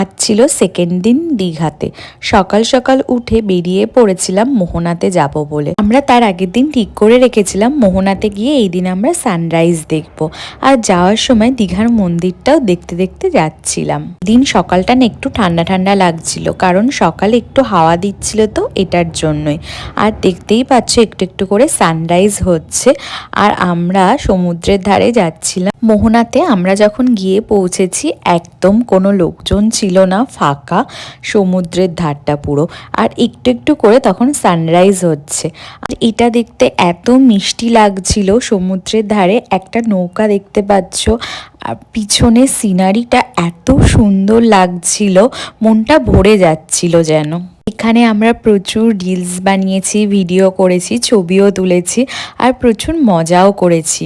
আজ ছিল সেকেন্ড দিন দীঘাতে। সকাল সকাল উঠে বেরিয়ে পড়েছিলাম মোহনাতে যাব বলে। আমরা তার আগের দিন ঠিক করে রেখেছিলাম, মোহনাতে গিয়ে এই দিন আমরা সানরাইজ দেখব। আর যাওয়ার সময় দীঘার মন্দিরটাও দেখতে দেখতে যাচ্ছিলাম। দিন সকালটা না একটু ঠান্ডা ঠান্ডা লাগছিল, কারণ সকালে একটু হাওয়া দিচ্ছিল তো এটার জন্যই। আর দেখতেই পাচ্ছ একটু একটু করে সানরাইজ হচ্ছে। আর আমরা সমুদ্রের ধারে যাচ্ছিলাম। মোহনাতে আমরা যখন গিয়ে পৌঁছেছি, একদম কোনো লোকজন ছিল না, ফাঁকা। সমুদ্রের ধারটা পুরো। আর একটু একটু করে তখন সানরাইজ হচ্ছে। আর এটা দেখতে এত মিষ্টি লাগছিল, সমুদ্রের ধারে একটা নৌকা দেখতে পাচ্ছ। আর পিছনে সিনারিটা এত সুন্দর লাগছিল, মনটা ভরে যাচ্ছিল যেন। এখানে আমরা প্রচুর রিলস বানিয়েছি ভিডিও করেছি, ছবিও তুলেছি, আর প্রচুর মজাও করেছি।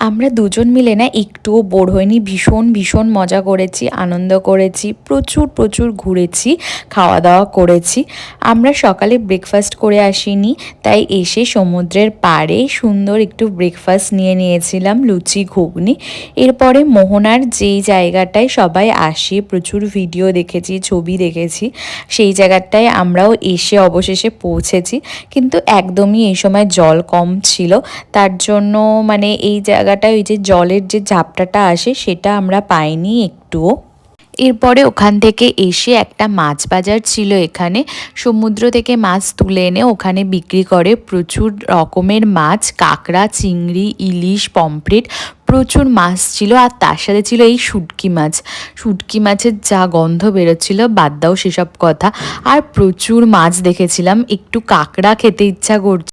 আমরা দুজন মিলে না একটুও বোর হইনি। ভীষণ ভীষণ মজা করেছি, আনন্দ করেছি, প্রচুর প্রচুর ঘুরেছি খাওয়া দাওয়া করেছি। আমরা সকালে ব্রেকফাস্ট করে আসিনি, তাই এসে সমুদ্রের পাড়ে সুন্দর একটু ব্রেকফাস্ট নিয়ে নিয়েছিলাম, লুচি, ঘুগনি। এরপরে মোহনার যেই জায়গাটায় সবাই আসে, প্রচুর ভিডিও দেখেছি, ছবি দেখেছি, সেই জায়গাটায় আমরাও এসে অবশেষে পৌঁছেছি। কিন্তু একদমই এই সময় জল কম ছিল, তার জন্য মানে এই জায়গাটায় ওই যে জলের যে ঝাপটাটা আসে, সেটা আমরা পাইনি একটুও। এরপরে ওখান থেকে এসে একটা মাছ বাজার ছিল এখানে। সমুদ্র থেকে মাছ তুলে এনে ওখানে বিক্রি করে। প্রচুর রকমের মাছ, কাঁকড়া, চিংড়ি, ইলিশ, পমফ্রেট, প্রচুর মাছ ছিল। আর তার সাথে ছিল এই শুটকি মাছ। শুটকি মাছের যা গন্ধ বেরোচ্ছিল, বাদ দাও সেসব কথা। আর প্রচুর মাছ দেখেছিলাম। একটু কাঁকড়া খেতে ইচ্ছা করছে।